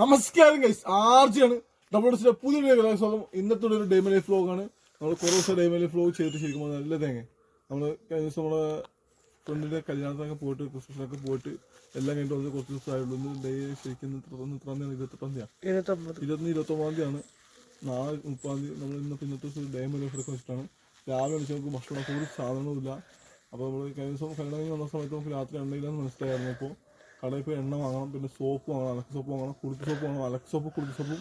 നമസ്കാരം ഗൈസ് ആർജിയാണ്. നമ്മുടെ ചില പുതിയ സ്വാഗതം ഇന്നത്തെ ഒരു ഡേമ ലൈഫ് വ്ലോഗാണ് നമ്മൾ കുറേ ദിവസം ഡേ ലൈഫ് വ്ലോഗ് ചെയ്തിട്ട് ശരിക്കും നല്ല തേങ്ങ. നമ്മൾ കഴിഞ്ഞ ദിവസം നമ്മുടെ ഫ്രണ്ടിന്റെ കല്യാണത്തിനൊക്കെ പോയിട്ട് ക്രിസ്മസിനൊക്കെ പോയിട്ട് എല്ലാം കഴിഞ്ഞിട്ട് വന്ന് കുറച്ച് ദിവസമായുള്ളൂ. ഇന്ന് ഡേ ശരിക്കും തീയതി ഇരുപത്തെട്ടാം തീയതി ഇരുപത്തൊമ്പത്. ഇരുപത്തി ഇരുപത്തൊമ്പതാം തീയതിയാണ്. നാളെ മുപ്പതാം തീയതി. നമ്മൾ ഇന്നത്തെ ഇന്നത്തെ ദിവസം ഡേ ലൈഫ് എടുക്കാൻ വെച്ചിട്ടാണ്. രാവിലെ വെച്ച് നമുക്ക് ഭക്ഷണം ഒരു സാധനവുമില്ല അപ്പോൾ നമ്മൾ കഴിഞ്ഞ ദിവസം കഴിഞ്ഞ് വന്ന സമയത്ത് നമുക്ക് രാത്രി ഉണ്ടെങ്കിലെന്ന് മനസ്സിലായിരുന്നു. അപ്പോൾ കടയിൽ പോയി എണ്ണ വാങ്ങണം പിന്നെ സോപ്പ് വാങ്ങണം അലക്ക് സോപ്പ് വാങ്ങണം കുളിക്ക് സോപ്പ് വാങ്ങണം അലക്ക് സോപ്പ് കുളിക്ക് സോപ്പ്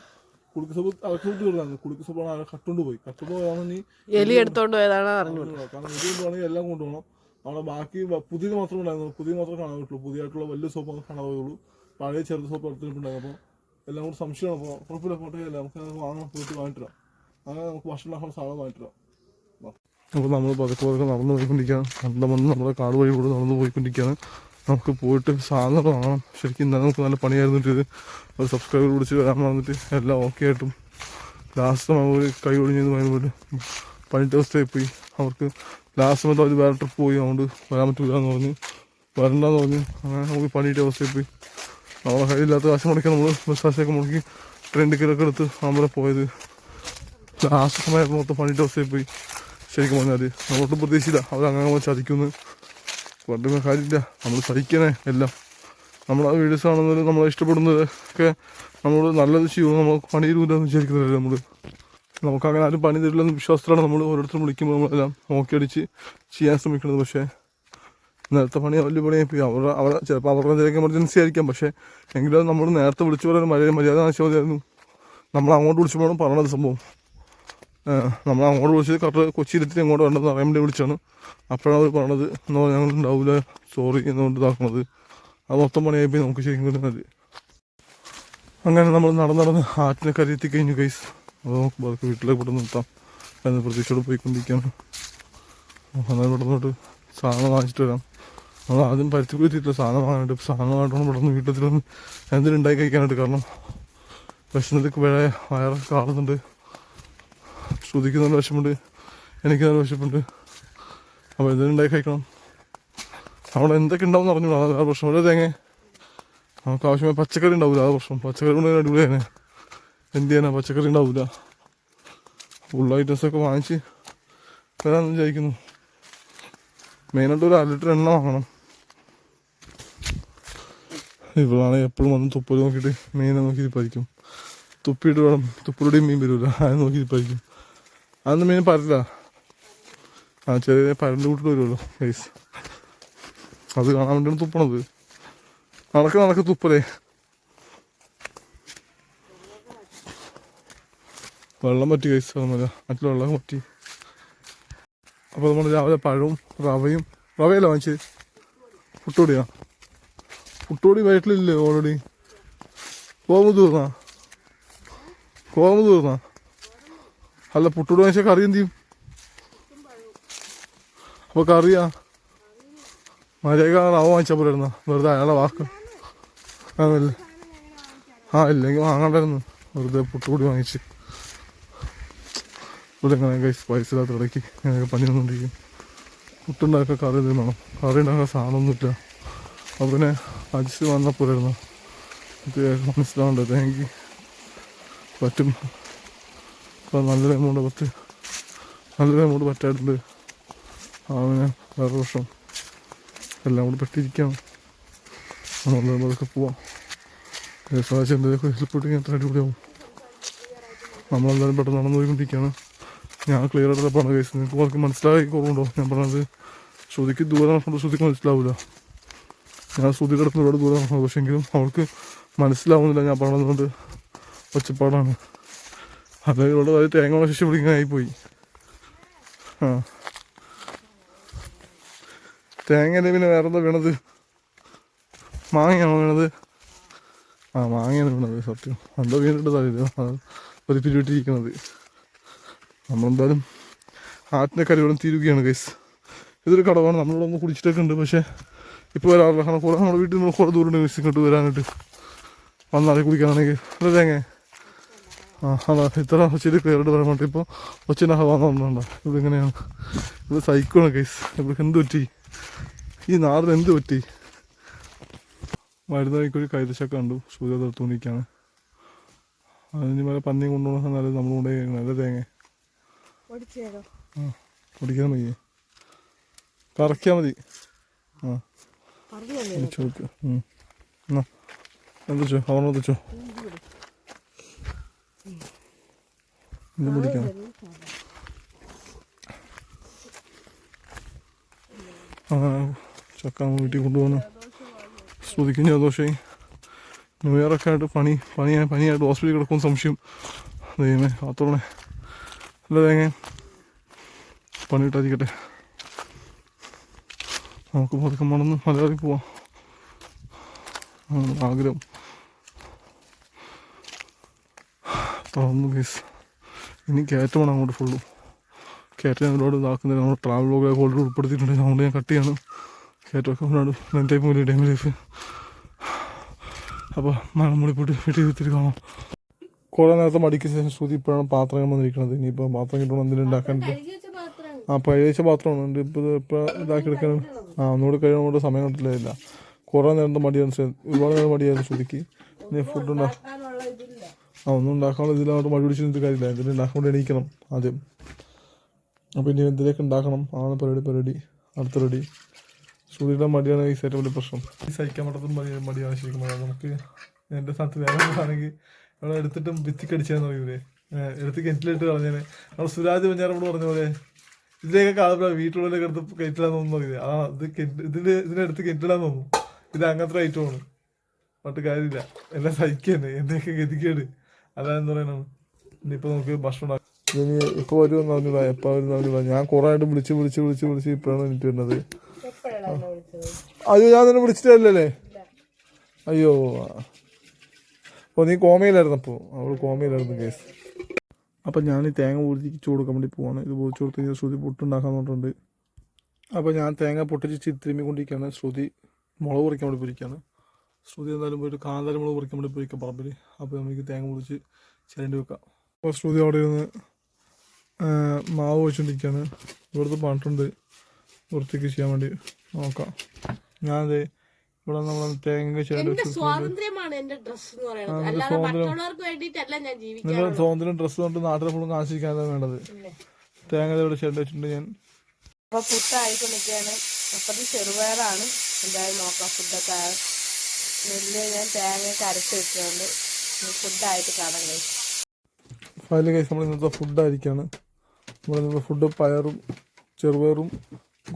കുളിക്ക് സോപ്പ് അലക്ക് സോപ്പ് തീർന്നായിരുന്നു കുളിക്ക് സോപ്പാണ് ആണ് കട്ടുകൊണ്ട് പോയി. കട്ടുകൊണ്ട് പോയാൽ നീ എലി എടുത്തോണ്ട് പോയതാണ് അറിഞ്ഞു കാരണം എലി കൊണ്ടുപോകണമെങ്കിൽ എല്ലാം കൊണ്ടുപോകണം അവിടെ ബാക്കി പുതിയത് മാത്രമേ ഉണ്ടായിരുന്നു പുതിയത് മാത്രമേ കാണാൻ പറ്റുള്ളൂ. പുതിയതായിട്ടുള്ള വലിയ സോപ്പ് നമുക്ക് കാണാൻ പറ്റുള്ളൂ. പഴയ ചെറുത് സോപ്പ് എടുത്തിട്ടുണ്ടായിരുന്നു അപ്പോൾ എല്ലാം കൂടി സംശയമാണ്. അപ്പോൾ കുഴപ്പമില്ല പോട്ടെ. അല്ല? നമുക്ക് വാങ്ങണം പോയിട്ട് വാങ്ങിട്ടിരാം അങ്ങനെ നമുക്ക് ഭക്ഷണം ഉണ്ടാക്കുന്ന സാധനം വാങ്ങിട്ടിരാം അപ്പോൾ നമ്മൾ പതുക്കെ പതുക്കെ നടന്നു പോയിക്കൊണ്ടിരിക്കുകയാണ് വന്ന് നമ്മുടെ കാട് വഴി കൂടെ നടന്നു പോയിക്കൊണ്ടിരിക്കുകയാണ് നമുക്ക് പോയിട്ട് സാധനം വാങ്ങണം. ശരിക്കും ഇന്നലെ നമുക്ക് നല്ല പണിയായിരുന്നു ഇത്. ഒരു സബ്സ്ക്രൈബർ പിടിച്ച് വരാൻ വന്നിട്ട് എല്ലാം ഓക്കെ ആയിട്ടും ലാസ്റ്റ് നമ്മൾ കൈ ഒഴിഞ്ഞെന്ന് പറയുമ്പോൾ പതിനെട്ട് ദിവസമായി പോയി. അവർക്ക് ലാസ്റ്റ് സമയത്ത് അവർ വേറെ ട്രിപ്പ് പോയി. അതുകൊണ്ട് വരാൻ പറ്റൂല എന്ന് പറഞ്ഞ്. വരണ്ടെന്ന് പറഞ്ഞ്. അങ്ങനെ നമുക്ക് പണിയിട്ട് അവസ്ഥയിൽ പോയി. നമ്മളെ കയ്യിലില്ലാത്ത കാശ് മുടക്കി നമ്മൾ ബസ് കാശൊക്കെ മുടക്കി ട്രെയിൻ ടിക്കറ്റൊക്കെ എടുത്ത് നമ്മളെ പോയത്. ലാസ്റ്റ് സമയം മൊത്തം പണിയിട്ട് അവസ്ഥയിൽ പോയി. ശരിക്കും പറഞ്ഞാൽ നമ്മളൊട്ടും പ്രതീക്ഷിച്ചില്ല. അവർ അങ്ങനെ പണ്ട് കാര്യമില്ല. നമ്മൾ സഹിക്കണേ എല്ലാം. നമ്മളെ വീഡിയോസ് കാണുന്നത് നമ്മളെ ഇഷ്ടപ്പെടുന്നത്. ഒക്കെ നമ്മൾ നല്ലത് ചെയ്യുമോ നമ്മൾ പണി തരൂലെന്ന് വിചാരിക്കുന്നില്ല നമ്മൾ നമുക്ക് അങ്ങനെ ആരും പണി തരില്ലെന്ന് വിശ്വാസത്തിലാണ് നമ്മൾ ഓരോരുത്തരും വിളിക്കുമ്പോൾ നമ്മളെല്ലാം നോക്കി അടിച്ച് ചെയ്യാൻ ശ്രമിക്കുന്നത് പക്ഷേ നേരത്തെ പണി വലിയ പണിയായി പോയി. അവരുടെ അവിടെ ചിലപ്പോൾ അവരുടെ എന്തെങ്കിലും എമർജൻസി ആയിരിക്കാം. പക്ഷേ എങ്കിലും നമ്മൾ നേരത്തെ വിളിച്ചു പറയാൻ മര്യാദ മര്യാദ ആവശ്യമായിരുന്നു നമ്മൾ അങ്ങോട്ട് വിളിച്ചപ്പോഴാണ് പറഞ്ഞത് സംഭവം. നമ്മൾ അങ്ങോട്ട് വിളിച്ചത് കറക്റ്റ് കൊച്ചിയിലെത്തി അങ്ങോട്ട് വേണ്ടതെന്ന് അറിയാൻ വേണ്ടി വിളിച്ചാണ്. അപ്പോഴാണ് അവർ പറഞ്ഞത് എന്നോ ഞങ്ങൾ ഉണ്ടാവില്ല സോറി എന്നുകൊണ്ട് ഇതാക്കുന്നത് അത് മൊത്തം പണിയായി നമുക്ക് ശരിക്കും കിട്ടുന്നത് അങ്ങനെ നമ്മൾ നടന്ന് നടന്ന് ആറ്റിനെ കരയെത്തി കഴിഞ്ഞു കൈസ് അപ്പോൾ നമുക്ക് ബാക്കി വീട്ടിലേക്ക് പെട്ടെന്ന് നിർത്താം. എന്ന് പ്രതീക്ഷയോട് പോയിക്കൊണ്ടിരിക്കുകയാണ്. എന്നാൽ ഇവിടെ നിന്നോട്ട് സാധനം വാങ്ങിച്ചിട്ട് വരാം. നമ്മൾ ആദ്യം പരുത്തി കുത്തിയിട്ടില്ല സാധനം വാങ്ങാനായിട്ട്. സാധനം വാങ്ങിയിട്ട് പെട്ടെന്ന് വീട്ടിൽ എന്തെങ്കിലും ഉണ്ടാക്കി കഴിക്കാനായിട്ട് കാരണം. വിഷമത്തിലേക്ക് വേറെ വയറൊക്കെ കാണുന്നുണ്ട് ശ്രുതിക്ക് നല്ല വിഷമുണ്ട് എനിക്ക് നല്ല വിഷമുണ്ട് അപ്പോൾ ഉണ്ടാക്കി കഴിക്കണം. അവിടെ എന്തൊക്കെ ഉണ്ടാവും എന്ന് അറിഞ്ഞൂടാ. അതാണ് പ്രശ്നം. ഒരു തേങ്ങ. നമുക്ക് ആവശ്യമായ പച്ചക്കറി ഉണ്ടാവില്ല അതാ പ്രശ്നം. പച്ചക്കറി ഉണ്ടെങ്കിൽ അടിപൊളിയാണ് എന്ത് ചെയ്യാനാ? പച്ചക്കറി ഉണ്ടാവില്ല ഫുൾ ഐറ്റംസൊക്കെ വാങ്ങിച്ച് വരാമെന്ന് വിചാരിക്കുന്നു. മെയിനായിട്ട് ഒരു അര ലിറ്റർ എണ്ണ വാങ്ങണം. ഇവളാണ് എപ്പോഴും വന്ന് തുപ്പൽ നോക്കിയിട്ട് മീനെ നോക്കി ഇരിപ്പായിരിക്കും. തുപ്പിയിട്ട് വേണം തുപ്പിലൂടെയും മീൻ വരില്ല അത് നോക്കി ഇരിപ്പായിരിക്കും. അതൊന്നും മീൻ പരല ആ ചെറിയ പരണ്ട് കൂട്ടിട്ട് വരുമല്ലോ ഗൈസ് അത് കാണാൻ വേണ്ടിയാണ് തുപ്പണത്. നടക്ക് നടക്ക് തുപ്പലേ. വെള്ളം പറ്റി ഗൈസ് ഒന്നുമില്ല മറ്റുള്ള വെള്ളം പറ്റി. അപ്പോൾ നമ്മൾ രാവിലെ പഴവും റവയും റവയല്ല വാങ്ങിച്ചത് പുട്ടുപൊടിയാ? പുട്ടുപൊടി വയറ്റിലില്ലേ ഓൾറെഡി കോമ തീർന്നാ? കോമ തീർന്നാ? അല്ല പുട്ടുപൊടി വാങ്ങിച്ച കറി എന്ത് ചെയ്യും? അപ്പോൾ കറിയാ? മര്യാദ റവ വാങ്ങിച്ചാൽ പോരായിരുന്ന. വെറുതെ അയാളെ വാക്ക്. അതല്ലേ? ആ ഇല്ലെങ്കിൽ വാങ്ങണ്ടായിരുന്നു. വെറുതെ പുട്ടുകൂടി വാങ്ങിച്ച്. ഇവിടെ ഇങ്ങനെ പൈസ ഇല്ലാത്ത ഇടയ്ക്ക് ഇങ്ങനെയൊക്കെ പണി വന്നുകൊണ്ടിരിക്കും പുട്ടുണ്ടാക്കാൻ കറി തിന്നണം കറി ഉണ്ടാക്കാൻ സാധനമൊന്നുമില്ല. അപ്പോൾ പിന്നെ അജിച്ച് വന്നപ്പോഴായിരുന്നു ഇത് മനസ്സിലാവേണ്ടത് എനിക്ക് പറ്റും. അപ്പോൾ നല്ലൊരു എമൗണ്ട് പത്ത്. നല്ലൊരു എമൗണ്ട് പറ്റായിട്ടുണ്ട്. അവന് വേറെ വർഷം എല്ലാം കൂടി പെട്ടിരിക്കാം നമ്മൾ അതൊക്കെ പോവാം. സാധിച്ച് എന്തെങ്കിലുമൊക്കെ ഹെൽപ്പെട്ട് അത്ര അടിപൊളിയാവും. നമ്മളെന്തായാലും പെട്ടെന്ന് നടന്നു പോയിക്കൊണ്ടിരിക്കുകയാണ് ഞാൻ ക്ലിയർ ആയിട്ട് പറഞ്ഞ കേസ് നിങ്ങൾക്ക് കുറച്ച് മനസ്സിലായി കുറവുണ്ടോ ഞാൻ പറഞ്ഞത് ശ്രുതിക്ക് ദൂരെ നടക്കുമ്പോൾ ശ്രുതിക്ക് മനസ്സിലാവില്ല ഞാൻ ശ്രുതി കിടക്കുന്ന ഒരുപാട് ദൂരെ നടക്കുന്നത് പക്ഷേ എങ്കിലും അവൾക്ക് മനസ്സിലാവുന്നില്ല ഞാൻ പറഞ്ഞതുകൊണ്ട് ഒച്ചപ്പാടാണ്. അല്ലെങ്കിൽ ഇവിടെ അത് തേങ്ങ ശിശു പിടിക്കാനായി പോയി ആ. തേങ്ങ പിന്നെ വേറെ എന്താ വീണത്? മാങ്ങയാണോ വീണത്? ആ മാങ്ങയാണ് വീണത് സത്യം. എന്താ വീണിട്ടതറിയില്ല അത് ഒരു പിരിവിട്ടിരിക്കുന്നത് നമ്മളെന്തായാലും ആറ്റിന്റെ കരിവെള്ളം തീരുകയാണ് ഗൈസ് ഇതൊരു കടവാണ്. നമ്മളിവിടെ ഒന്ന് കുടിച്ചിട്ടൊക്കെ ഉണ്ട് പക്ഷേ ഇപ്പോൾ വരാറില്ല. കാരണം കൂടെ നമ്മുടെ വീട്ടിൽ നിന്ന് കുറേ ദൂരം ഗൈസ് ഇങ്ങോട്ട് വരാനായിട്ട്. വന്നാലേ കുടിക്കാനാണെങ്കിൽ. അല്ലേ തേങ്ങ. ആ അതാ ഇത്ര ഒച്ചയിൽ കയറിട്ട് വേണ്ടി ഇപ്പോൾ ഒച്ചിന്റെ ഹവാന്ന് പറഞ്ഞിട്ടുണ്ടോ. ഇവിടെ ഇങ്ങനെയാണ് ഇവിടെ സൈക്കോണ് കേസ് ഇവിടെ എന്ത് പറ്റി? ഈ നാടിന് എന്ത് പറ്റി? മരുന്ന് കൈതശക്ക കണ്ടു. സൂര്യ തോന്നിക്കാണ് അതിന് മേലെ പന്നി കൊണ്ടുപോകണം നല്ലത് നമ്മൾ കൊണ്ടുപോയി നല്ല തേങ്ങ? ആ പൊടിക്കാൻ മതി കറക്കിയാൽ മതി. ആ. ഉം. എന്നാ എന്തിച്ചോ അവനെ എത്തിച്ചോ ഇത് പിടിക്കണം ആ ചക്ക വീട്ടിൽ കൊണ്ടുപോകുന്നു ശ്രുതിക്കും ജലദോഷമായി. ന്യൂ ഇയറൊക്കെ ആയിട്ട് പണി പണിയായി പനിയായിട്ട് ഹോസ്പിറ്റലിൽ കിടക്കും സംശയം. ദൈവമേ കാത്തോളണേ. അല്ല തേങ്ങ. പണി കിട്ടാതിരിക്കട്ടെ. നമുക്ക് പതുക്കം മണന്ന് മലയാളി പോവാം. ആഗ്രഹം. തുറന്നു ഗീസ് ഇനി കയറ്റമാണ് അങ്ങോട്ട് ഫുള്ളും കയറ്റം ഒരുപാട് ഇതാക്കുന്നില്ല. നമ്മൾ ട്രാവൽ ബ്ലോഗൊക്കെ ഓൾറെഡി ഉൾപ്പെടുത്തിയിട്ടുണ്ട്. അതുകൊണ്ട് ഞാൻ കട്ട് ചെയ്യാണ്. കയറ്റമൊക്കെ ഒരുപാട് ലെങ്തായി പോലെ ഡൈം ലൈഫ് അപ്പോൾ മഴമുടി പോയിട്ട് വീട്ടിൽ എത്തിയിട്ട് കാണാം. കുറേ നേരത്തെ മടിക്ക് ശേഷം ശ്രുതി ഇപ്പോഴാണ് പാത്രം വന്നിരിക്കുന്നത് ഇനിയിപ്പോൾ പാത്രം കിട്ടണം? എന്തെങ്കിലും ഉണ്ടാക്കാൻ ആ പഴയച്ച പാത്രമാണ്. ഇപ്പോൾ ഇപ്പോൾ ഇതാക്കി എടുക്കാനും ആ ഒന്നുകൂടി കഴിയുമ്പോൾ സമയം കിട്ടില്ല. കുറേ നേരത്തെ മടിയാണ് ഒരുപാട് നേരം മടിയായിരുന്നു ശ്രുതിക്ക്. ഇനി ഫുഡ് ഉണ്ടാക്കും ആ ഒന്നും ഉണ്ടാക്കാനുള്ള ഇതിലോട്ട് മടി പിടിച്ച് നിന്നിട്ട് കാര്യമില്ല. എന്തെങ്കിലും ഉണ്ടാക്കാൻ എണീക്കണം ആദ്യം. അപ്പോൾ ഇനി എന്തിനൊക്കെ ഉണ്ടാക്കണം? ആണ് പരിപാടി പരിപാടി. അടുത്ത റെഡി സൂര്യയുടെ മടിയാണ് ഈ ഏറ്റവും വലിയ പ്രശ്നം. ഈ സഹിക്കാൻ പറ്റാത്ത മടി മടിയാണ് ശരിക്കും നമുക്ക് എന്റെ സ്ഥലത്ത് വേറെ ആണെങ്കിൽ അവിടെ എടുത്തിട്ടും ഭിത്തിക്കടിച്ചതെന്ന് പറയൂലേ എടുത്ത് കിണറ്റിലിട്ട് കളഞ്ഞേനെ. നമ്മൾ സുരാജ് പഞ്ഞാറോട് പറഞ്ഞ പോലെ ഇതിലേക്ക് കാണുമ്പോൾ വീട്ടിലുള്ളിലേക്ക് എടുത്ത് കിണറ്റിലാന്ന് തോന്നുന്നു പറയില്ലേ ആ ഇത് ഇതിന്റെ ഇതിന് ഇതിനെടുത്ത് കിണറ്റിലാന്ന് തോന്നുന്നു. ഇത് അങ്ങനത്തെ ഐറ്റമാണ് പട്ട് കാര്യമില്ല. എല്ലാം സഹിക്കുന്നത് എന്തൊക്കെ അതായെന്ന് പറയണത് ഇനിയിപ്പോൾ നമുക്ക് ഭക്ഷണം ഉണ്ടാക്കാം. ഇനി ഇപ്പോൾ വരുമെന്ന് പറഞ്ഞില്ല എപ്പോൾ വരുമെന്ന് ഞാൻ കുറേ ആയിട്ട് വിളിച്ച് വിളിച്ച് വിളിച്ച് വിളിച്ച് ഇപ്പോഴാണ് എനിക്ക് വരുന്നത്. അയ്യോ ഞാൻ തന്നെ വിളിച്ചിട്ടല്ലേ അയ്യോ. അപ്പോൾ നീ കോമയിലായിരുന്നു അപ്പോൾ അവൾ കോമയിലായിരുന്നു കേസ് അപ്പം ഞാൻ ഈ തേങ്ങ പൊടിച്ച് കൊടുക്കാൻ വേണ്ടി പോവാണ്. ഇത് പൊടിച്ച് കൊടുത്ത് കഴിഞ്ഞാൽ ശ്രുതി പൊട്ടുണ്ടാക്കാൻ പറഞ്ഞിട്ടുണ്ട്. അപ്പോൾ ഞാൻ തേങ്ങ പൊട്ടിച്ച് തിരുമ്മിക്കൊണ്ടിരിക്കുകയാണ്. ശ്രുതി മുളക് പൊറിക്കാൻ വേണ്ടി പൊരിക്കുകയാണ് ശ്രുതി എന്തായാലും പോയിട്ട് കാന്താരി മുളക് പൊറിക്കാൻ വേണ്ടി പോയിക്കാം പറമ്പിൽ അപ്പോൾ നമുക്ക് തേങ്ങ മുറിച്ച് ചിരണ്ടി വെക്കാം. അപ്പോൾ ശ്രുതി അവിടെ ഇരുന്ന് മാവ് വെച്ചുകൊണ്ടിരിക്കുകയാണ് ഇവിടുത്തെ പണിട്ടുണ്ട്. വൃത്തിക്ക് ചെയ്യാൻ വേണ്ടി നോക്കാം. ഞാനത് ഇവിടെ നമ്മൾ തേങ്ങ സ്വാതന്ത്ര്യം. സ്വാതന്ത്ര്യം ഡ്രസ്സ് കൊണ്ട് നാട്ടിലെ ഫുള്ളും കാണിച്ചിരിക്കാനാണ് വേണ്ടത്. തേങ്ങ ഇവിടെ ചിരണ്ടി വെച്ചിട്ടുണ്ട് ഞാൻ. അപ്പൊ ഫുഡ് നിൽക്കുകയാണ് അപ്പത് ചെറുപയറാണ്. എന്തായാലും നോക്കാം ഫുഡൊക്കെ നെല്ല് ഞാൻ തേങ്ങയൊക്കെ അരച്ച് വെച്ചിട്ടുണ്ട് ഫുഡായിട്ട് കാണാൻ കഴിയും. ഫയൽ കേസ് നമ്മൾ ഇന്നത്തെ ഫുഡായിരിക്കാണ് നമ്മൾ ഇന്നത്തെ ഫുഡ് പയറും ചെറുപയറും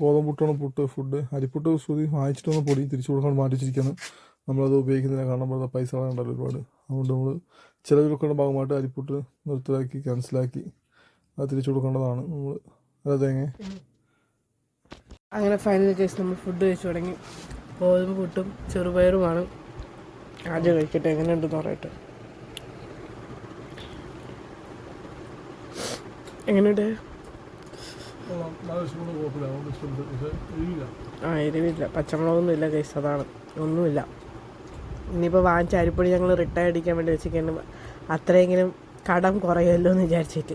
ഗോതമ്പുട്ടാണ് പുട്ട് ഫുഡ് അരിപ്പുട്ട് ശ്രുതി വാങ്ങിച്ചിട്ടൊന്ന് പൊടി തിരിച്ചു കൊടുക്കാൻ മാറ്റി വെച്ചിരിക്കുകയാണ് നമ്മളത് ഉപയോഗിക്കുന്നില്ല കാരണം വെറുതെ പൈസ കളയണ്ടല്ലോ ഒരുപാട്. അതുകൊണ്ട് നമ്മൾ ചിലവിലൊക്കെ ഭാഗമായിട്ട് അരിപ്പുട്ട് നിർത്തലാക്കി ക്യാൻസലാക്കി അത് തിരിച്ചു കൊടുക്കേണ്ടതാണ് നമ്മൾ അതെ തേങ്ങ. അങ്ങനെ ഫൈനൽ കേസ് നമ്മൾ ഫുഡ് കഴിച്ചു തുടങ്ങി. ഗോതമ്പ് പുട്ടും ചെറുപയറുമാണ്. ആദ്യം കഴിക്കട്ടെ എങ്ങനെയുണ്ടെന്ന് പറയട്ടെ. എങ്ങനെയുണ്ട്? ആ എരിവില്ല. പച്ചമുളകൊന്നും ഇല്ല കേസ് അതാണ്. ഒന്നുമില്ല. ഇനിയിപ്പോൾ വാങ്ങിച്ച അരിപ്പൊടി ഞങ്ങൾ റിട്ടയർ അടിക്കാൻ വേണ്ടി വെച്ചിരിക്കുന്നു. അത്രയെങ്കിലും കടം കുറയുമല്ലോ എന്ന് വിചാരിച്ചിട്ട്.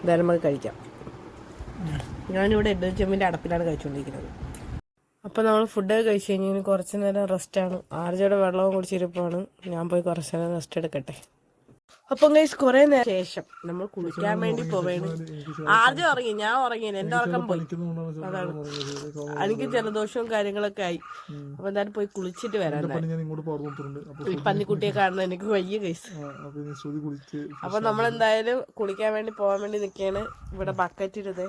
എന്തായാലും നമുക്ക് കഴിക്കാം. ഞാനിവിടെ ഇഡ്ഡലി ചെമ്മിന്റെ അടപ്പിലാണ് കഴിച്ചുകൊണ്ടിരിക്കുന്നത്. അപ്പോൾ നമ്മൾ ഫുഡൊക്കെ കഴിച്ച് കഴിഞ്ഞ് ഇനി കുറച്ച് നേരം റെസ്റ്റാണ് ആർജയുടെ വെള്ളവും കുടിച്ചിരിപ്പാണ് ഞാൻ പോയി കുറച്ച് നേരം റെസ്റ്റ് എടുക്കട്ടെ. അപ്പം ഗൈസ് കുറേ നേരം ശേഷം നമ്മൾ കുളിക്കാൻ വേണ്ടി പോവേണ്. ആദ്യം ഉറങ്ങി ഞാൻ ഉറങ്ങി എന്റെ ഉറക്കം പോയി. അതാണ്. എനിക്ക് ജലദോഷവും കാര്യങ്ങളൊക്കെ ആയി. അപ്പൊ എന്തായാലും പോയി കുളിച്ചിട്ട് വരാൻ ഈ പന്നിക്കുട്ടിയെ കാണുന്നത് എനിക്ക് വയ്യ ഗൈസ് അപ്പൊ നമ്മൾ എന്തായാലും കുളിക്കാൻ വേണ്ടി പോകാൻ വേണ്ടി നിൽക്കുകയാണ് ഇവിടെ ബക്കറ്റ് ഇരുത്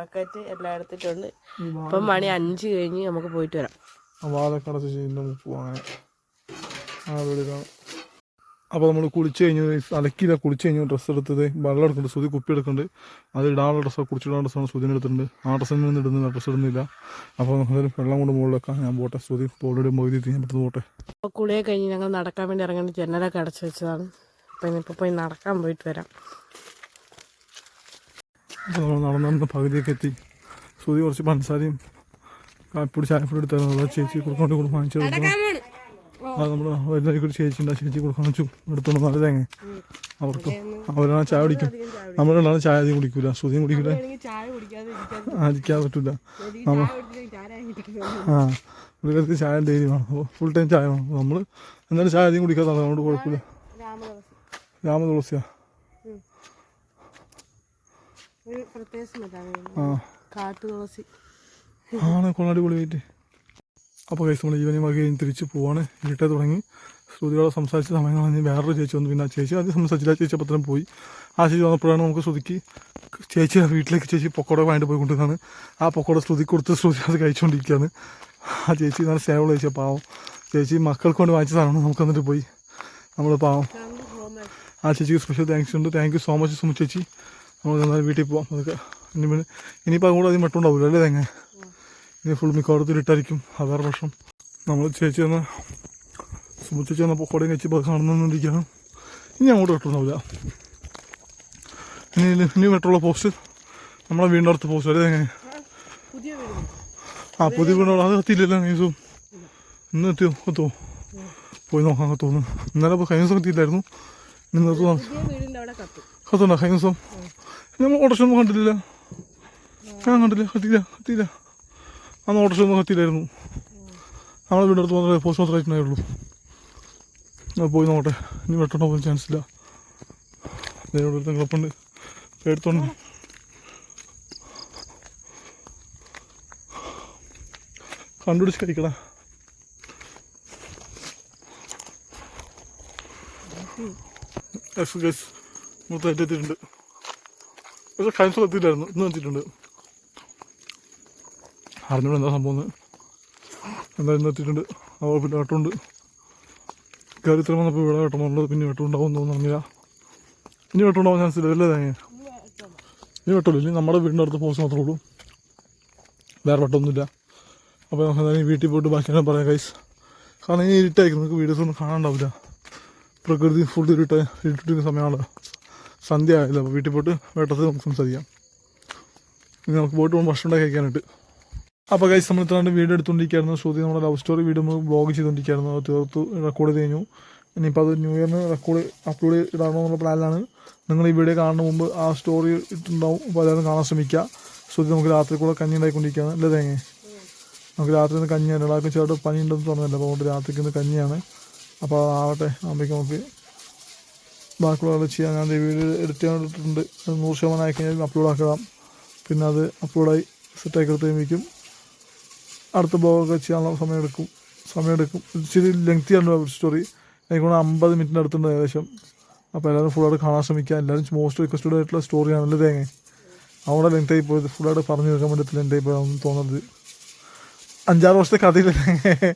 ബക്കറ്റ് എല്ലാം എടുത്തിട്ടുണ്ട്. ഇപ്പൊ മണി അഞ്ച് കഴിഞ്ഞ് നമുക്ക് പോയിട്ട് വരാം. അങ്ങനെ. ആ അപ്പോൾ നമ്മൾ കുളിച്ച് കഴിഞ്ഞ് അലക്കിയില്ല കുളിച്ച് കഴിഞ്ഞു ഡ്രസ്സ് എടുത്തത്. വെള്ളം എടുക്കുന്നുണ്ട്. സുതി കുപ്പി എടുക്കുന്നുണ്ട്. അത് ഇടാനുള്ള ഡ്രസ്സ് കുളിച്ചിടാനുള്ള ഡ്രസ്സാണ് സുതിന് എടുത്തിട്ടുണ്ട്. ആ ഡ്രസ്സിൽ നിന്ന് ഇടുന്നില്ല ഡ്രസ്സ് ഇടുന്നില്ല. അപ്പോൾ എന്തായാലും വെള്ളം കൊണ്ട് മുകളിലൊക്കെ ഞാൻ പോട്ടെ സുതി ഓൾറെഡി മൊയ്തി ഞാൻ പെട്ടെന്ന് പോട്ടെ. അപ്പോൾ കുളിയെ കഴിഞ്ഞ് ഞങ്ങൾ നടക്കാൻ വേണ്ടി ഇറങ്ങേണ്ട ജനലൊക്കെ അടച്ചു വെച്ചതാണ്. അപ്പോൾ ഇനിയിപ്പോൾ പോയി നടക്കാൻ പോയിട്ട് വരാം. അപ്പോൾ നമ്മൾ നടന്നു പകുതിയൊക്കെ എത്തി. സുതി കുറച്ച് പഞ്ചസാരയും കാപ്പിപ്പൊടി ചായപ്പൊടി എടുത്തായിരുന്നു. ചേച്ചി കൊടുക്കൊണ്ട് കൊടുക്കും വാങ്ങിച്ചു അത് നമ്മൾ വരുന്നതിൽ ചേച്ചി ഉണ്ട് ആ ചേച്ചി കൊടുക്കാൻ വെച്ചു. എടുത്തോണ്ട് നല്ല തേങ്ങ. അവർക്ക് അവരാണ് ചായ കുടിക്കും. നമ്മളാണ് ചായ അധികം കുടിക്കൂല. ശ്രുതിയും കുടിക്കൂല. പറ്റില്ല നമ്മൾ ആ പുള്ളിക്കാർക്ക് ചായ ഡെയിലി വേണം. അപ്പോൾ ഫുൾ ടൈം ചായ വേണം. നമ്മൾ എന്തായാലും ചായ അധികം കുടിക്കാത്തതാണ് അതുകൊണ്ട് കുഴപ്പമില്ല. രാമദവസം രാമ തുളസിയാ. ഒരു പ്രത്യേക സ്മെല്ലാണ് ആ. ആണ് കൊള്ളാടി പൊളിയായിട്ട് അപ്പോൾ കഴിച്ച് നമ്മൾ ജീവനെ വക തിരിച്ച് പോവാണ്. ഇരുട്ടേ തുടങ്ങി. ശ്രുതിയോട് സംസാരിച്ച സമയം കളഞ്ഞ് വേറൊരു ചേച്ചി വന്നു. പിന്നെ ആ ചേച്ചി അത് സംസാരിച്ചില്ല. ആ ചേച്ചി പത്രം പോയി. ആ ചേച്ചി വന്നപ്പോഴാണ് നമുക്ക് ശ്രുതിക്ക് ചേച്ചി വീട്ടിലേക്ക് ചേച്ചി പൊക്കോട വാങ്ങിട്ട് പോയി കൊണ്ടിരുന്നാണ് ആ പൊക്കോട ശ്രുതി കൊടുത്ത് ശ്രുതി അത് കഴിച്ചുകൊണ്ടിരിക്കുകയാണ് ആ ചേച്ചി നല്ല സ്നേഹമുള്ള ചേച്ചി പാവം. ചേച്ചി മക്കൾക്ക് കൊണ്ട് വാങ്ങിച്ച സാധനമാണ്. നമുക്ക് എന്നിട്ട് പോയി. നമ്മൾ പാവം. ആ ചേച്ചിക്ക് സ്പെഷ്യൽ താങ്ക്സ് ഉണ്ട്. Thank you so much Sumu ചേച്ചി. നമ്മൾ എന്നാലും വീട്ടിൽ പോവാം. അതൊക്കെ ഇനി ഇനിയിപ്പോൾ അതുകൂടെ അധികം മട്ടുണ്ടാവില്ല അല്ലേ തേങ്ങ? ഇനി ഫുൾ മിക്കവാടത്തിൽ ഇട്ടായിരിക്കും അതാറ് വർഷം നമ്മൾ ചേച്ചി വന്ന് സുമിച്ചേച്ചി ചേച്ചി വന്ന പൊക്കോടയും കഴിച്ച് ബസ് നടന്നുകൊണ്ടിരിക്കുകയാണ് ഇനി അങ്ങോട്ട് കിട്ടുന്നില്ല ഇനി ഇനി മെട്രോള പോസ്റ്റ് നമ്മളെ വീടിന്റെ അടുത്ത് പോസ്റ്റ് അല്ലേ എങ്ങനെ? ആ പുതിയ വീടാണ് അത് എത്തിയില്ലല്ലോ നീസു ഇന്ന് എത്തിയോ? കത്തോ പോയി നോക്കാൻ തോന്നുന്നു. ഇന്നലെ ഇപ്പോൾ കഴിഞ്ഞ ദിവസം എത്തിയില്ലായിരുന്നു. ഇന്ന് നിർത്തുന്നു കത്തുണ്ടോ? കഴിഞ്ഞ ദിവസം. നമ്മൾ ഓട്ടോഷ ഒന്നും കണ്ടില്ല ഞാൻ കണ്ടില്ല കത്തിയില്ല. കത്തിയില്ല. അന്ന് ഓട്ടർ ഒന്നും കത്തിയില്ലായിരുന്നു നമ്മളെ വീടിന്റെ അടുത്ത് മാത്രമേ പോസ്റ്റ് മാത്രമായിട്ടുണ്ടായുള്ളൂ ഞാൻ പോയി നോക്കട്ടെ. ഇനി വെട്ടണ്ട പോകാൻ ചാൻസ് ഇല്ല. ഇവിടെ ഒരുത്തൻ കിടപ്പുണ്ട്. എടുത്തോണ്ട് കണ്ടുപിടിച്ച് കഴിക്കടാ എസ് ഗസ് മൊത്തമായിട്ട് എത്തിയിട്ടുണ്ട്. പക്ഷെ കഴിഞ്ഞ എത്തിയില്ലായിരുന്നു. ഇന്ന് എത്തിയിട്ടുണ്ട്. അറിഞ്ഞോളൂ എന്താ സംഭവം. എന്തായാലും നിർത്തിയിട്ടുണ്ട് അപ്പോൾ പിന്നെ വെട്ടമുണ്ട്. കയറി ഇത്ര വന്നപ്പോൾ ഇവിടെ വെട്ടമുള്ളത് പിന്നെ വെട്ടമുണ്ടാവും എന്ന് അറിഞ്ഞില്ല. ഇനി വെട്ടമുണ്ടാവാൻ ചാൻസ് ഇല്ല. അല്ലേ തേങ്ങ? ഇനി വെട്ടമില്ല. ഇനി നമ്മുടെ വീടിന്റെ അടുത്ത് പോസ്റ്റ് മാത്രമേ ഉള്ളൂ. വേറെ വെട്ടമൊന്നുമില്ല. അപ്പോൾ നമുക്ക് എന്തായാലും വീട്ടിൽ പോയിട്ട് ബാക്കിയാണ് പറയാം കൈസ് കാരണം ഇനി ഇരുട്ടായിരിക്കും. നമുക്ക് വീഡിയോസ് ഒന്നും കാണാണ്ടാവില്ല പ്രകൃതി ഫുൾ ഇരുട്ട് ഇരുട്ടിന്റെ സമയമാണ്. സന്ധ്യ ആയില്ല. അപ്പോൾ വീട്ടിൽ പോയിട്ട് വെട്ടത്തിൽ നമുക്ക് സംസാരിക്കാം. ഇനി നമുക്ക് പോയിട്ട് പോകുമ്പോൾ ഭക്ഷണം ഉണ്ടാക്കി കഴിക്കാനായിട്ട്. അപ്പോൾ കൈസ് നമ്മൾ ഇത്ര വീഡിയോ എടുത്തുകൊണ്ടിരിക്കുകയായിരുന്നു. ശ്രുതി നമ്മുടെ ലവ് സ്റ്റോറി വീഡിയോ നമ്മൾ ബ്ലോഗ് ചെയ്തുകൊണ്ടിരിക്കുകയായിരുന്നു. അത് തീർത്ത് റെക്കോർഡ് കഴിഞ്ഞു. ഇനിയിപ്പോൾ അത് ന്യൂ ഇയറിന് റെക്കോർഡ് അപ്ലോഡ് ഇടാമെന്നുള്ള പ്ലാനിലാണ് നിങ്ങൾ ഈ വീഡിയോ കാണുന്ന മുമ്പ് ആ സ്റ്റോറി ഇട്ടുണ്ടാവും. അപ്പോൾ അതായത് കാണാൻ ശ്രമിക്കുക. ശ്രുതി നമുക്ക് രാത്രി കൂടെ കഞ്ഞി ഉണ്ടായിക്കൊണ്ടിരിക്കുകയാണ്. അല്ലേ തേങ്ങ? നമുക്ക് രാത്രി നിന്ന് കഞ്ഞി എല്ലാവർക്കും ചേട്ടൻ പനി ഉണ്ടെന്ന് പറഞ്ഞല്ലോ. അപ്പോൾ അതുകൊണ്ട് രാത്രിക്ക് ഇന്ന് കഞ്ഞിയാണ്. അപ്പോൾ ആവട്ടെ. ആകുമ്പോഴേക്കും നമുക്ക് ബാക്കിയുള്ള ചെയ്യാൻ ഞാൻ ഈ വീഡിയോ എഡിറ്റ് ചെയ്യാനിട്ടുണ്ട് അത് നൂറ് ശതമാനം ആയിക്കഴിഞ്ഞാൽ അപ്ലോഡ് ആക്കാം പിന്നെ അത് അപ്ലോഡായി സെറ്റാക്കി എടുത്തേക്കും അടുത്ത ബ്ലോഗൊക്കെ ചെയ്യാനുള്ള സമയമെടുക്കും. സമയമെടുക്കും. ഇച്ചിരി ലെങ്തി ആണ് സ്റ്റോറി എനിക്കൊണ്ട് അമ്പത് മിനിറ്റിന്റെ അടുത്തുണ്ട് ഏകദേശം. അപ്പോൾ എല്ലാവരും ഫുള്ളായിട്ട് കാണാൻ ശ്രമിക്കുക എല്ലാവരും മോസ്റ്റ് റിക്വസ്റ്റഡ് ആയിട്ടുള്ള സ്റ്റോറിയാണ് സ്റ്റോറിയാണല്ലോ തേങ്ങ? അവിടെ ആയി പോയത് ഫുള്ളായിട്ട് പറഞ്ഞു തീർക്കാൻ വേണ്ടി ആയി പോയതെന്ന് തോന്നുന്നത്. അഞ്ചാറ് വർഷത്തെ കഥയില്ലേ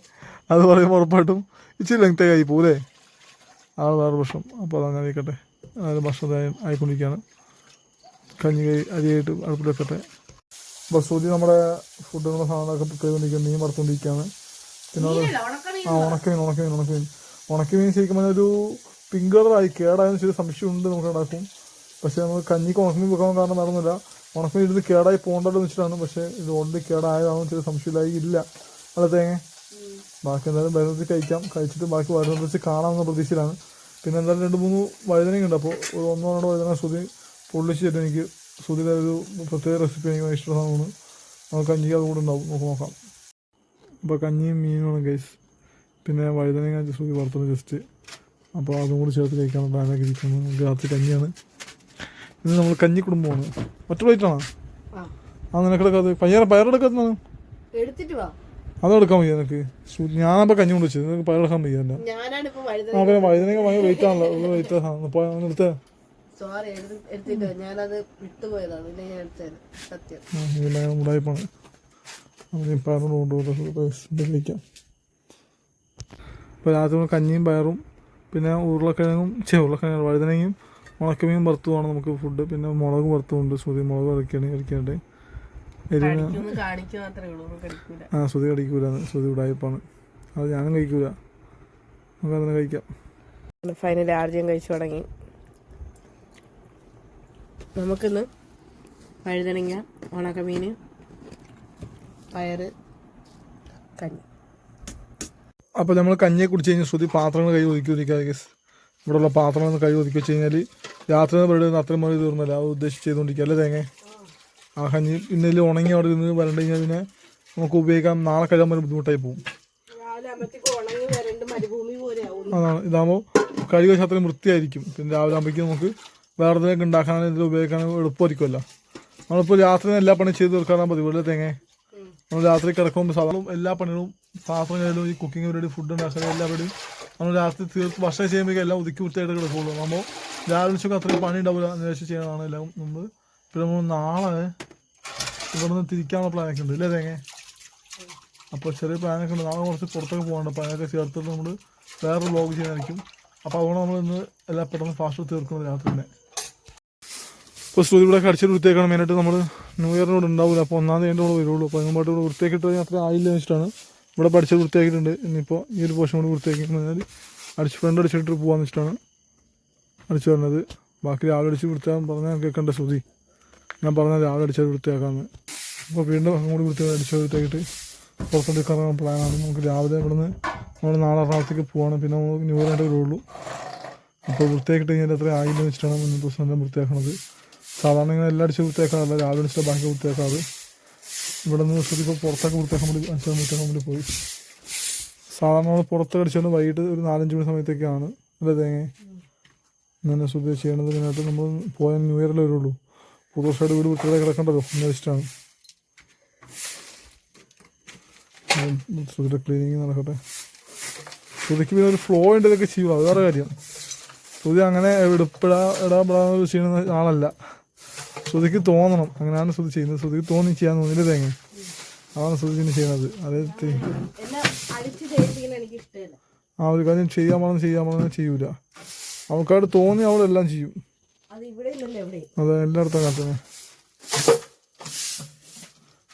അത് പറയുമ്പോൾ ഉറപ്പായിട്ടും ഇച്ചിരി ലെങ്തായി ആയി പോലെ ആണ് വേറെ പ്രശ്നം അപ്പോൾ അതങ്ങനെ ആയിക്കട്ടെ അതായത് ഭക്ഷണം ആയി- ആയിക്കൊണ്ടിരിക്കുകയാണ്. കഞ്ഞി കൈ അരിയായിട്ട് അടുപ്പിൽ വെക്കട്ടെ ശ്രുതി നമ്മുടെ എന്ന സാധനങ്ങളൊക്കെ പ്രിപ്പയർ ചെയ്തിരിക്കുന്നത് മീൻ വറുത്തുകൊണ്ടിരിക്കുകയാണ്. പിന്നെ അത് ആ ഉണക്കമീൻ ഉണക്കമീൻ ഉണക്കമീൻ. ഉണക്കമീൻ ശരിക്കും പറഞ്ഞാൽ ഒരു പിങ്ക് കളറായി കേടായെന്ന് ചെറിയ സംശയമുണ്ട് നമുക്ക് ഉണ്ടാക്കും പക്ഷേ നമ്മൾ കഞ്ഞിക്ക് ഉണക്കമീൻ വെക്കാൻ കാരണം നടന്നില്ല. ഉണക്കമീൻ ഇരുന്ന് കേടായി പോകണ്ടല്ലോ എന്ന് വെച്ചിട്ടാണ്. പക്ഷേ ഇത് ഓൾറെഡി കേടായതാണെന്ന് ചെറിയ സംശയമില്ലായി ഇല്ല. അല്ല തേങ്ങ. ബാക്കി എന്തായാലും വരുന്നത് കഴിക്കാം. കഴിച്ചിട്ട് ബാക്കി വരുന്നത് വെച്ച് കാണാമെന്ന പ്രതീക്ഷയിലാണ്. പിന്നെ എന്തായാലും രണ്ട് മൂന്ന് വഴുതനയുണ്ട് അപ്പോൾ ഒരു ഒന്നോ രണ്ടോ വഴുതന ശ്രുതി പൊള്ളിച്ച് തരും എനിക്ക്. ശ്രുതിയുടെ ഒരു പ്രത്യേക റെസിപ്പി എനിക്ക് ഭയങ്കര ഇഷ്ടമാണ് നമുക്ക് കഞ്ഞിക്ക് അതുകൂടെ ഉണ്ടാവും. നമുക്ക് നോക്കാം. അപ്പോൾ കഞ്ഞിയും മീനുമാണ് ഗൈസ് പിന്നെ വഴുതനങ്ങ ശ്രുതി വറുത്തത് ജസ്റ്റ് അപ്പോൾ അതും കൂടി ചേർത്ത് കഴിക്കാൻ പ്ലാനൊക്കെ ഇരിക്കുന്നു. നമുക്ക് രാത്രി കഞ്ഞിയാണ്. ഇത് നമ്മൾ കഞ്ഞി കുടുംബമാണ്. ഒറ്റ പ്ലേറ്റാണോ ആ. നിനക്കെടുക്കാതെ പയ്യറെ പയറെടുക്കാത്തതാണ് എടുത്തിട്ട് വാ. അതെടുക്കാൻ വയ്യ നിനക്ക്. ഞാനപ്പോൾ കഞ്ഞി കൊണ്ട് വെച്ചത്. നിനക്ക് പയറെടുക്കാൻ വയ്യ എന്റെ ആ പിന്നെ വഴുതനങ്ങ ഭയങ്കര വെയിറ്റ് ആണല്ലോ. വെയിറ്റ് അപ്പോൾ എടുത്തേ. സോറി എടുത്തില്ല ഞാനത് വിട്ടുപോയതാണ്. പിന്നെ ഞാൻ എടുത്തത്. സത്യം. ഉടായ്പാണ് ഇപ്പോൾ രാത്രി കഞ്ഞിയും പയറും പിന്നെ ഉരുളക്കിഴങ്ങും ചെറിയ ഉരുളക്കിഴങ്ങ് വഴുതനങ്ങയും ഉണക്കമീൻ വറുത്തുമാണ് നമുക്ക് ഫുഡ് പിന്നെ മുളക് വറുത്തുമുണ്ട് ശ്രുതി മുളക് ഇറക്കിയാണ് ഇറക്കിയിട്ട് എരിവിന് ആ ശ്രുതി കടിക്കൂല ശ്രുതി ഉടായ്പാണ് അത് ഞാനും കഴിക്കൂല. നമുക്ക് അതിനെ കഴിക്കാം. ഫൈനലി ആർജ്യം കഴിച്ചു തുടങ്ങി. നമുക്കിന്ന് വഴുതനങ്ങ ഉണക്കമീൻ പയർ കഞ്ഞി. അപ്പോൾ നമ്മൾ കഞ്ഞിയെ കുടിച്ച് കഴിഞ്ഞാൽ ശ്രുതി പാത്രങ്ങൾ കൈ ഒതുക്കി ഒതുക്കുക ഗസ് ഇവിടെയുള്ള പാത്രങ്ങൾ കൈ ഒതുക്കി വെച്ച് കഴിഞ്ഞാൽ രാത്രി പരിപാടി അത്രയും മതി തീർന്നല്ല. അത് ഉദ്ദേശിച്ച് ചെയ്തുകൊണ്ടിരിക്കുക അല്ലേ തേങ്ങ? ആ കഞ്ഞി പിന്നെ ഉണങ്ങി അവിടെ നിന്ന് വരണ്ട കഴിഞ്ഞാൽ പിന്നെ നമുക്ക് ഉപയോഗിക്കാം. നാളെ കഴിയാൻ വരെ ബുദ്ധിമുട്ടായി പോകും. അതാണ്. ഇതാകുമ്പോൾ കഴുകി വെച്ചാൽ അത്രയും വൃത്തിയായിരിക്കും. പിന്നെ രാവിലെ ആകുമ്പോഴേക്കും നമുക്ക് വേറെ എന്തെങ്കിലും ഉണ്ടാക്കാനും ഇതിൽ ഉപയോഗിക്കാനും എളുപ്പമായിരിക്കുമല്ലോ. നമ്മളിപ്പോൾ രാത്രി എല്ലാ പണിയും ചെയ്ത് തീർക്കാറാണ് അല്ലേ തേങ്ങ. നമ്മൾ രാത്രി കിടക്കുമ്പോൾ സാധാരണ എല്ലാ പണികളും പാത്രം കയ്യിലും ഈ കുക്കിംഗ് പരിപാടി ഫുഡ് ഉണ്ടാക്കാനും എല്ലാ പരിപാടിയും നമ്മൾ രാത്രി തീർത്ത് ഭക്ഷണം ചെയ്യുമ്പോൾ എല്ലാം ഒതുക്കി വൃത്തിയായിട്ട് കിടക്കുള്ളൂ. നമ്മൾ രാവിലെ ഉച്ചയ്ക്ക് അത്രയും പണി ഉണ്ടാവില്ല എന്ന് വെച്ച് ചെയ്യണതാണ് എല്ലാം നമ്മൾ പിന്നെ നമ്മൾ നാളെ ഇവിടെ നിന്ന് തിരിക്കാനുള്ള പ്ലാനൊക്കെ ഉണ്ട് ഇല്ലേ തേങ്ങ? അപ്പോൾ ചെറിയ പ്ലാനൊക്കെ ഉണ്ട്. നാളെ കുറച്ച് പുറത്തൊക്കെ പോകാണ്ട് അതിനൊക്കെ ചേർത്തിട്ട് നമ്മൾ വേറെ വ്ലോഗ് ചെയ്യാനായിരിക്കും അപ്പോൾ അതുകൊണ്ട് നമ്മൾ ഇന്ന് എല്ലാം പെട്ടെന്ന് ഫാസ്റ്റ് തീർക്കുന്നത് രാത്രി തന്നെ. ഇപ്പോൾ ശ്രുതി ഇവിടെ കടിച്ചിട്ട് വൃത്തിയാക്കണം. മെയിനായിട്ട് നമ്മൾ ന്യൂ ഇയറിനോട് ഉണ്ടാവില്ല അപ്പോൾ ഒന്നാം തീയതി കൂടെ വരുള്ളൂ. അപ്പോൾ അതിനുമായിട്ട് ഇവിടെ വൃത്തിയാക്കിയിട്ട് അത്ര ആയില്ല വെച്ചിട്ടാണ് ഇവിടെ പഠിച്ചത് വൃത്തിയാക്കിയിട്ടുണ്ട്. ഇനിയിപ്പോൾ ഈ ഒരു പോർഷൻ കൂടി വൃത്തിയാക്കി കഴിഞ്ഞാൽ അടിച്ച് ഫ്രണ്ട് അടിച്ചിട്ട് പോകാമെന്ന് വെച്ചിട്ടാണ് അടിച്ചു പറഞ്ഞത് ബാക്കി രാവിലെ അടിച്ച് വൃത്തിയാകാൻ പറഞ്ഞാൽ കേൾക്കേണ്ട ശ്രുതി. ഞാൻ പറഞ്ഞാൽ രാവിലെ അടിച്ചത് വൃത്തിയാക്കാമെന്ന് അപ്പോൾ വീണ്ടും അങ്ങോട്ട് കൂടി വൃത്തിയാക്കി അടിച്ച് വൃത്തിയാക്കിയിട്ട് പുറത്തോട്ട് കറങ്ങാൻ പ്ലാനാണ് നമുക്ക് രാവിലെ ഇവിടുന്ന് നമ്മൾ നാളെ എറണാകുളത്തേക്ക് പോവാണ്. പിന്നെ നമുക്ക് ന്യൂ ഇയറായിട്ട് വരുള്ളൂ. അപ്പോൾ വൃത്തിയാക്കിയിട്ട് കഴിഞ്ഞാൽ അത്ര ആയില്ല എന്ന് വെച്ചിട്ടാണ് മുന്നൂറ് ദിവസം എല്ലാം വൃത്തിയാക്കണത്. സാധാരണ ഇങ്ങനെ എല്ലാം അടിച്ച് കൊടുത്തേക്കാറില്ല രാവിലെ അടിച്ചിട്ട് ബാക്കി കൊടുത്തേക്കാറ് ഇവിടെ നിന്ന് ഇപ്പോൾ പുറത്തൊക്കെ കൊടുത്തേക്കാൻ വേണ്ടി അഞ്ചാം വൃത്തിയാക്കാൻ വേണ്ടി പോയി. സാധാരണ നമ്മൾ പുറത്ത് അടിച്ചുകൊണ്ട് വൈകിട്ട് ഒരു നാലഞ്ച് മണി സമയത്തൊക്കെയാണ് അല്ലേ തേങ്ങ? ഇങ്ങനെ ശ്രദ്ധ ചെയ്യണത് ഇതിനകത്ത് നമ്മൾ പോയ ന്യൂ ഇയറിൽ വരുള്ളൂ. പുതുവർഷമായിട്ട് വീട് വൃത്തിയായി കിടക്കണ്ടല്ലോ. എന്ന് വെച്ചിട്ടാണ് ശ്രുതിയുടെ ക്ലീനിങ് നടക്കട്ടെ. ശ്രുതിക്ക് പിന്നെ ഒരു ഫ്ലോ ഉണ്ട് ഇതൊക്കെ ചെയ്യുക അത് വേറെ കാര്യം. ശ്രുതി അങ്ങനെ എടുപ്പിടാ ഇടാപ്പെടാ ചെയ്യുന്ന ആളല്ല. ശ്രുതിക്ക് തോന്നണം. അങ്ങനെയാണ് ശ്രുതി ചെയ്യുന്നത്. ശ്രുതിക്ക് തോന്നി ചെയ്യാൻ തോന്നില്ല തേങ്ങ? അതാണ് ശ്രുതി ഇനി ചെയ്യുന്നത്. അത് ആ ഒരു കാര്യം ചെയ്യാൻ പറഞ്ഞ് ചെയ്യാൻ പറഞ്ഞാൽ ചെയ്യൂല. അവൾക്കായിട്ട് തോന്നി അവളെല്ലാം ചെയ്യും. അതെ എല്ലായിടത്തും കാട്ടുന്നത്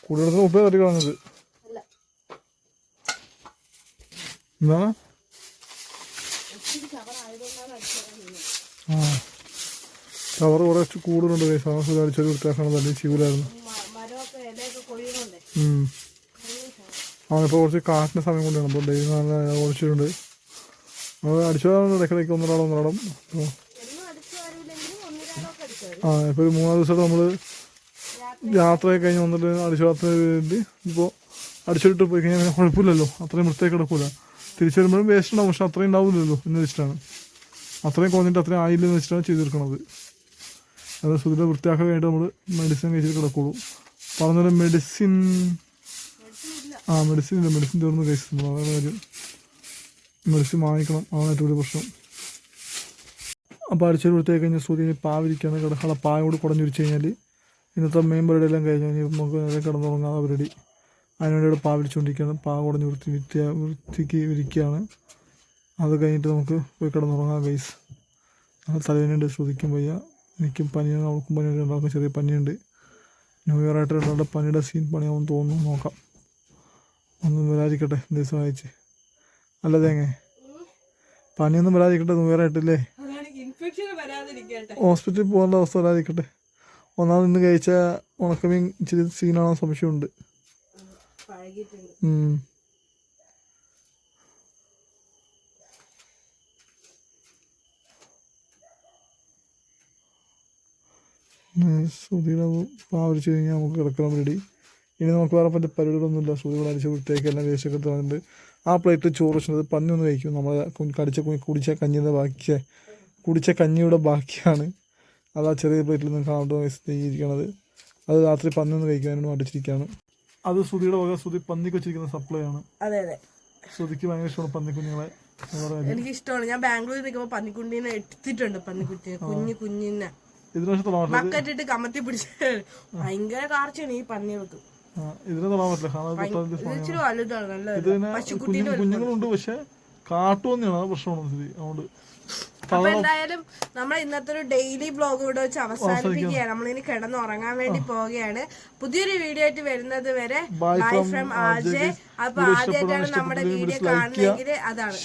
കൂടുതലും ഉപ്പേ തട്ടി കളഞ്ഞത്. എന്താണ്? ആ. കവർ കുറച്ച് കൂടുതലുണ്ട് കൈ സാധനം അടിച്ചൊരു വൃത്തിയാക്കണത് അല്ലെങ്കിൽ ചെയ്യൂലായിരുന്നു. അവനിപ്പോൾ കുറച്ച് കാറ്റിന്റെ സമയം കൊണ്ടാണ്. അപ്പോൾ ഡെയിലി നല്ല കുറച്ചിട്ടുണ്ട് അത് അടിച്ചതാണ് ഇടയ്ക്കിടയ്ക്ക് ഒന്നരാടം ഒന്നരാടം. ആ ഇപ്പോൾ ഒരു മൂന്നാൽ ദിവസമായിട്ട് നമ്മൾ യാത്രയൊക്കെ കഴിഞ്ഞ് വന്നിട്ട് അടിച്ചു വളർത്തുന്ന വേണ്ടി ഇപ്പോൾ അടിച്ചിട്ട് പോയി കഴിഞ്ഞാൽ കുഴപ്പമില്ലല്ലോ. അത്രയും വൃത്തിയായി കിടക്കില്ല തിരിച്ചു വരുമ്പോഴും വേസ്റ്റ് ഉണ്ടാവും. പക്ഷെ അത്രയും ഉണ്ടാവില്ലല്ലോ എന്ന് വെച്ചിട്ടാണ്. അത്രയും കുറഞ്ഞിട്ട് അത്രയും ആയില്ലെന്ന് വെച്ചിട്ടാണ് ചെയ്തെടുക്കണത് അത് സുധിയുടെ വൃത്തിയാക്കാൻ വേണ്ടി നമ്മൾ മെഡിസിൻ കഴിച്ചിട്ട് കിടക്കുള്ളൂ. പറഞ്ഞൊരു മെഡിസിൻ ആ മെഡിസിൻ ഇല്ല. മെഡിസിൻ തീർന്ന് കഴിച്ചിട്ടുണ്ട്. അതാണ് കാര്യം മെഡിസിൻ വാങ്ങിക്കണം. അതാണ് ഏറ്റവും വലിയ പ്രശ്നം. അപ്പോൾ അടിച്ചൊരു വൃത്തിയായി കഴിഞ്ഞാൽ സൂര്യ പാവിരിക്കുകയാണ് കിടക്കാനുള്ള പായ കൂടി കുടഞ്ഞുരിച്ച് കഴിഞ്ഞാൽ ഇന്നത്തെ മെയിൻ പരിപാടി എല്ലാം കഴിഞ്ഞു കഴിഞ്ഞാൽ നമുക്ക് നേരെ കിടന്നുറങ്ങാതെ പരിപാടി അതിനുവേണ്ടി ഇവിടെ പാ വിരിച്ചുകൊണ്ടിരിക്കുകയാണ് പാ കുടഞ്ഞ് വൃത്തി വിത്തിയ വൃത്തിക്ക് വിരിക്കുകയാണ് അത് കഴിഞ്ഞിട്ട് നമുക്ക് പോയി കിടന്നുറങ്ങാം ഗൈസ് അത് തലവേനുണ്ട് ശ്രദ്ധിക്കും വയ്യ. എനിക്കും പനിയാണ് അവൾക്കും പനിയുണ്ട് രണ്ടാൾക്കും ചെറിയ പനിയുണ്ട്. ന്യൂ ഇയർ ആയിട്ട് രണ്ടാളുടെ പനിയുടെ സീൻ പണിയാവും തോന്നുന്നു. നോക്കാം. ഒന്നും വരാതിരിക്കട്ടെ ദിവസം അയച്ച് അല്ല തേങ്ങ പനിയൊന്നും വരാതിരിക്കട്ടെ ന്യൂ ഇയർ ആയിട്ടില്ലേ? ഹോസ്പിറ്റലിൽ പോകേണ്ട അവസ്ഥ വരാതിരിക്കട്ടെ. ഒന്നാമത് ഇന്ന് കഴിച്ച ഉണക്കമീൻ ഇച്ചിരി സീനാണോ സംശയമുണ്ട്. ശ്രുതിയുടെ പാവരിച്ച് കഴിഞ്ഞാൽ നമുക്ക് കിടക്കണം റെഡി ഇനി നമുക്ക് വേറെ പറ്റിയ പരിപാടികളൊന്നുമില്ല. ശ്രുതി ഇവിടെ അടിച്ച് വൃത്തിയാക്കി എല്ലാം വേസ്റ്റൊക്കെ തന്നിട്ട് ആ പ്ലേറ്റ് ചോറ് വെച്ചത് പന്നി ഒന്ന് കഴിക്കും. നമ്മൾ കടിച്ച കുടിച്ച കഞ്ഞിയുടെ ബാക്കി കുടിച്ച കഞ്ഞിയുടെ ബാക്കിയാണ്. അത് ആ ചെറിയ പ്ലേറ്റിൽ നിന്ന് കാണാണ്ട് ഇരിക്കണത്. അത് രാത്രി പന്നി ഒന്ന് കഴിക്കാനും അടിച്ചിരിക്കുകയാണ് അത് ശ്രുതിയുടെ വക ശ്രുതി പന്നിക്ക് വെച്ചിരിക്കുന്ന സപ്ലൈ ആണ്. അതെ അതെ. ശ്രുതിക്ക് ഭയങ്കര ഇഷ്ടമാണ് പന്നിക്കുഞ്ഞുങ്ങളെ. എനിക്ക് ഇഷ്ടമാണ്. ഞാൻ ബാംഗ്ലൂരിൽ നിൽക്കുമ്പോൾ പന്നിക്കുണ്ടീനെ എടുത്തിട്ടുണ്ട് പന്നിക്കുട്ടിനെ കുഞ്ഞു കുഞ്ഞിനെ. ഇതിനെ കമത്തി പിടിച്ച് ഭയങ്കര കാർച്ചയാണ് ഈ പന്നികൾക്ക്. ഇതിനെ തൊടാൻ പറ്റില്ല. കാരണം ഇതിനെ കുഞ്ഞുങ്ങളുണ്ട് പക്ഷെ കാട്ടുപന്നിയാണ് അത് പ്രശ്നമാണ് സ്ഥിതി. അതുകൊണ്ട് അപ്പൊ എന്തായാലും നമ്മൾ ഇന്നത്തെ ഒരു ഡെയിലി ബ്ലോഗ് ഇവിടെ വെച്ച് അവസാനിപ്പിക്കുകയാണ്. നമ്മളിനി കിടന്ന് ഉറങ്ങാൻ വേണ്ടി പോവുകയാണ്. പുതിയൊരു വീഡിയോ ആയിട്ട് വരുന്നത് വരെ ബൈ ഫ്രം. ആജെ അപ്പൊ ആദ്യമായിട്ടാണ് നമ്മുടെ വീഡിയോ like കാണുന്നതെങ്കിൽ അതാണ്.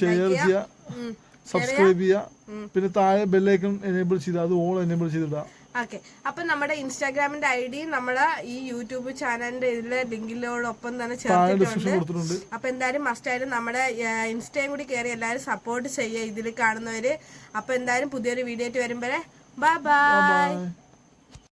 സബ്സ്ക്രൈബ് ചെയ്യുക. പിന്നെ താഴെ ബെല്ലൈക്കൺ എനേബിൾ ചെയ്താൽ അത് ഓൾ എനേബിൾ ചെയ്തിടുക ഓക്കെ അപ്പൊ നമ്മുടെ ഇൻസ്റ്റാഗ്രാമിന്റെ ഐ ഡി നമ്മളെ ഈ യൂട്യൂബ് ചാനലിന്റെ ഇതിലെ ലിങ്കിലോടൊപ്പം തന്നെ ചേർത്തിട്ടുണ്ട്. അപ്പൊ എന്തായാലും മസ്റ്റ് ആയിട്ട് നമ്മുടെ ഇൻസ്റ്റയും കൂടി കയറി എല്ലാവരും സപ്പോർട്ട് ചെയ്യുക ഇതിൽ കാണുന്നവര്. അപ്പൊ എന്തായാലും പുതിയൊരു വീഡിയോ ആയിട്ട് വരുമ്പോഴേ ബൈ ബൈ ബൈ